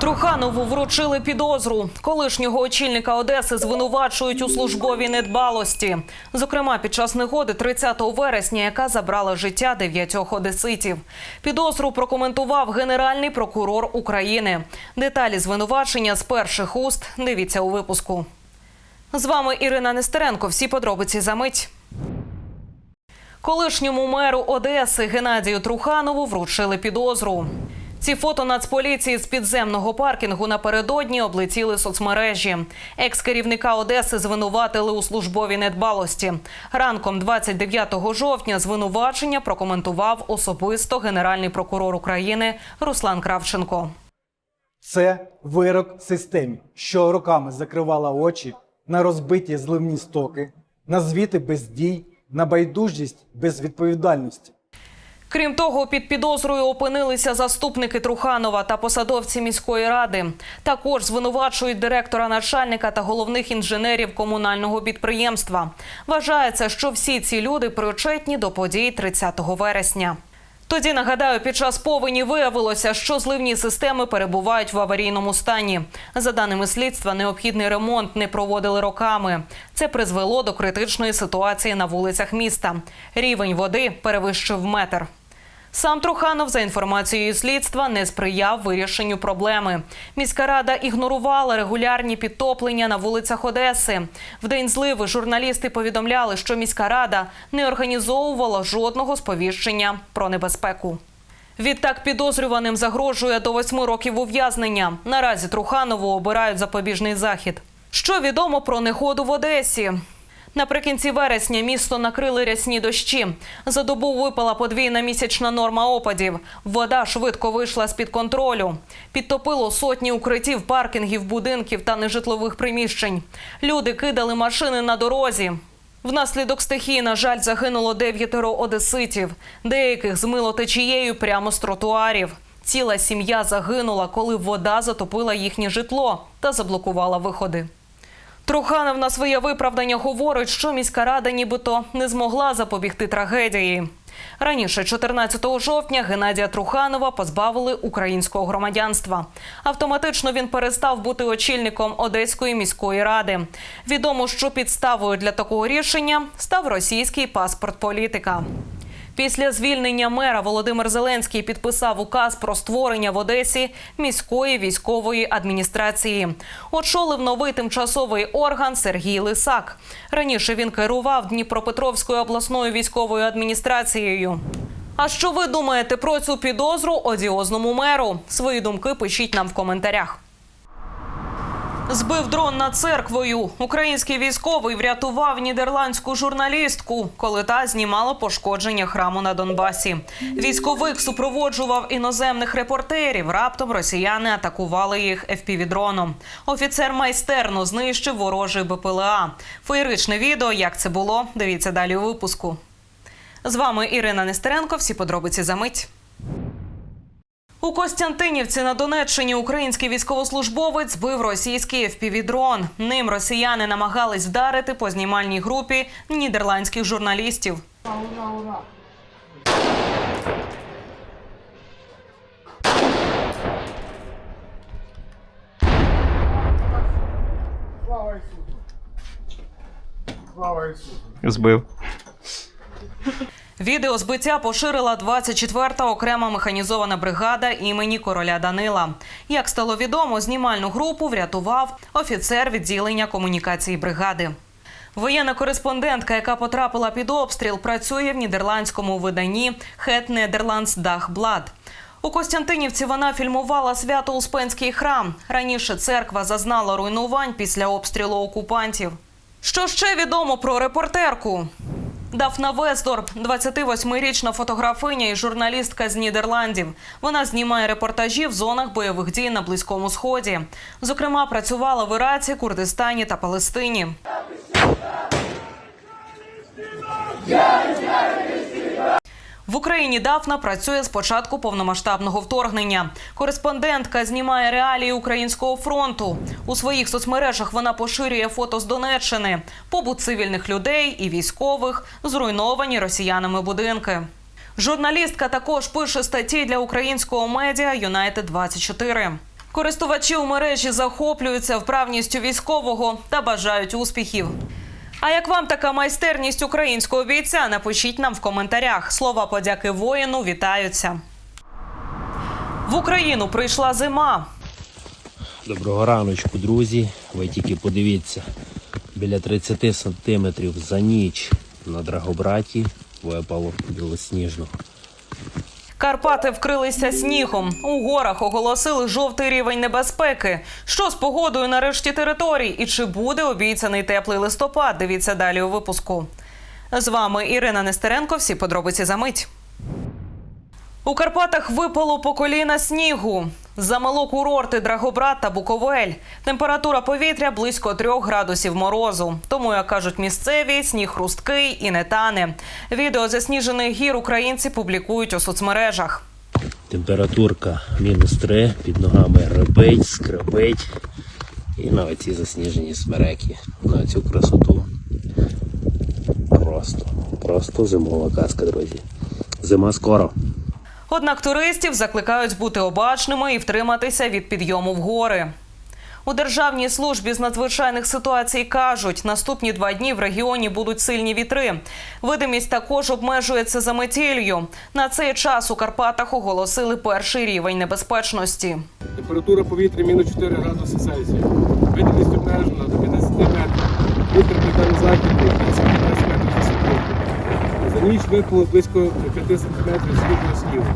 Труханову вручили підозру. Колишнього очільника Одеси звинувачують у службовій недбалості. Зокрема, під час негоди 30 вересня, яка забрала життя дев'ятьох одеситів. Підозру прокоментував генеральний прокурор України. Деталі звинувачення з перших уст дивіться у випуску. З вами Ірина Нестеренко. Всі подробиці за мить. Колишньому меру Одеси Геннадію Труханову вручили підозру. Ці фото Нацполіції з підземного паркінгу напередодні облетіли соцмережі. Екс-керівника Одеси звинуватили у службовій недбалості. Ранком 29 жовтня звинувачення прокоментував особисто генеральний прокурор України Руслан Кравченко. Це вирок системі, що роками закривала очі на розбиті зливні стоки, на звіти без дій, на байдужість без відповідальності. Крім того, під підозрою опинилися заступники Труханова та посадовці міської ради. Також звинувачують директора начальника та головних інженерів комунального підприємства. Вважається, що всі ці люди причетні до подій 30 вересня. Тоді нагадаю, під час повені виявилося, що зливні системи перебувають в аварійному стані. За даними слідства, необхідний ремонт не проводили роками. Це призвело до критичної ситуації на вулицях міста. Рівень води перевищив метр. Сам Труханов, за інформацією слідства, не сприяв вирішенню проблеми. Міська рада ігнорувала регулярні підтоплення на вулицях Одеси. В день зливи журналісти повідомляли, що міська рада не організовувала жодного сповіщення про небезпеку. Відтак підозрюваним загрожує до восьми років ув'язнення. Наразі Труханову обирають запобіжний захід. Що відомо про негоду в Одесі? Наприкінці вересня місто накрили рясні дощі. За добу випала подвійна місячна норма опадів. Вода швидко вийшла з під контролю. Підтопило сотні укриттів, паркінгів, будинків та нежитлових приміщень. Люди кидали машини на дорозі. Внаслідок стихії, на жаль, загинуло дев'ятеро одеситів. Деяких змило течією прямо з тротуарів. Ціла сім'я загинула, коли вода затопила їхнє житло та заблокувала виходи. Труханов на своє виправдання говорить, що міська рада нібито не змогла запобігти трагедії. Раніше, 14 жовтня, Геннадія Труханова позбавили українського громадянства. Автоматично він перестав бути очільником Одеської міської ради. Відомо, що підставою для такого рішення став російський паспорт політика. Після звільнення мера Володимир Зеленський підписав указ про створення в Одесі міської військової адміністрації. Очолив новий тимчасовий орган Сергій Лисак. Раніше він керував Дніпропетровською обласною військовою адміністрацією. А що ви думаєте про цю підозру одіозному меру? Свої думки пишіть нам в коментарях. Збив дрон над церквою. Український військовий врятував нідерландську журналістку, коли та знімала пошкодження храму на Донбасі. Військовик супроводжував іноземних репортерів. Раптом росіяни атакували їх FPV-дроном. Офіцер майстерно знищив ворожий БПЛА. Феєричне відео, як це було, дивіться далі у випуску. З вами Ірина Нестеренко. Всі подробиці за мить. У Костянтинівці на Донеччині український військовослужбовець збив російський FPV-дрон. Ним росіяни намагались вдарити по знімальній групі нідерландських журналістів. Слава Ісусу! Слава Ісусу! Збив. Відео збиття поширила 24-та окрема механізована бригада імені короля Данила. Як стало відомо, знімальну групу врятував офіцер відділення комунікації бригади. Воєнна кореспондентка, яка потрапила під обстріл, працює в нідерландському виданні Het Nederlands Dagblad. У Костянтинівці вона фільмувала Свято-Успенський храм. Раніше церква зазнала руйнувань після обстрілу окупантів. Що ще відомо про репортерку? Дафна Весдорп, 28-річна фотографиня і журналістка з Нідерландів. Вона знімає репортажі в зонах бойових дій на Близькому Сході. Зокрема, працювала в Іраці, Курдистані та Палестині. В Україні Дафна працює з початку повномасштабного вторгнення. Кореспондентка знімає реалії українського фронту. У своїх соцмережах вона поширює фото з Донеччини, побут цивільних людей і військових, зруйновані росіянами будинки. Журналістка також пише статті для українського медіа Юнайтед 24 Користувачі у мережі захоплюються вправністю військового та бажають успіхів. А як вам така майстерність українського бійця? Напишіть нам в коментарях. Слова подяки воїну вітаються. В Україну прийшла зима. Доброго раночку, друзі. Ви тільки подивіться, біля 30 сантиметрів за ніч на Драгобраті випало білосніжного. Карпати вкрилися снігом. У горах оголосили жовтий рівень небезпеки. Що з погодою на решті територій? І чи буде обіцяний теплий листопад? Дивіться далі у випуску. З вами Ірина Нестеренко. Всі подробиці за мить. У Карпатах випало по коліна снігу. Замело курорти Драгобрат та Буковель. Температура повітря близько трьох градусів морозу. Тому, як кажуть місцеві, сніг хрусткий і не тане. Відео засніжених гір українці публікують у соцмережах. Температурка мінус 3, під ногами ребить, скрипить. І на оці засніжені смереки. На цю красоту. Просто, просто зимова казка, друзі. Зима скоро. Однак туристів закликають бути обачними і втриматися від підйому в гори. У Державній службі з надзвичайних ситуацій кажуть, наступні два дні в регіоні будуть сильні вітри. Видимість також обмежується за метіллю. На цей час у Карпатах оголосили перший рівень небезпечності. Температура повітря мінус 4 градуси Цельсія. Видимість обмежена до 50 метрів. Вітер південно-західний 10-15 метрів за секунду. За ніч випало близько 5 сантиметрів снігу.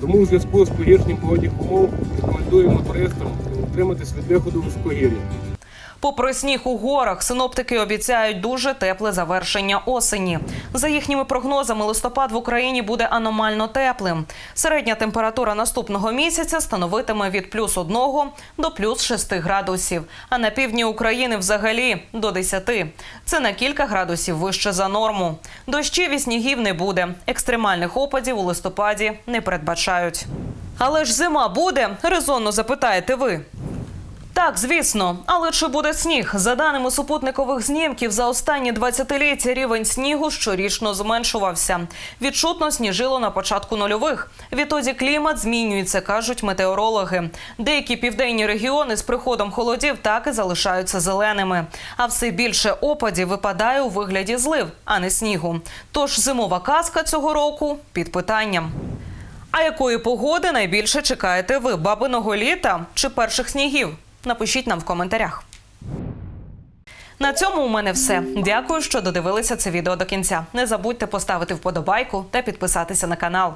Тому у зв'язку з погіршенням погодних умов рекомендуємо туристам утриматись від виходу в високогір'я. Попри сніг у горах, синоптики обіцяють дуже тепле завершення осені. За їхніми прогнозами, листопад в Україні буде аномально теплим. Середня температура наступного місяця становитиме від плюс 1 до плюс 6 градусів. А на півдні України взагалі до 10. Це на кілька градусів вище за норму. Дощів і снігів не буде. Екстремальних опадів у листопаді не передбачають. Але ж зима буде? Резонно запитаєте ви. Так, звісно, але чи буде сніг? За даними супутникових знімків, за останні 20-ліття рівень снігу щорічно зменшувався. Відчутно сніжило на початку нульових. Відтоді клімат змінюється, кажуть метеорологи. Деякі південні регіони з приходом холодів так і залишаються зеленими. А все більше опадів випадає у вигляді злив, а не снігу. Тож зимова казка цього року під питанням. А якої погоди найбільше чекаєте ви? Бабиного літа чи перших снігів? Напишіть нам в коментарях. На цьому у мене все. Дякую, що додивилися це відео до кінця. Не забудьте поставити вподобайку та підписатися на канал.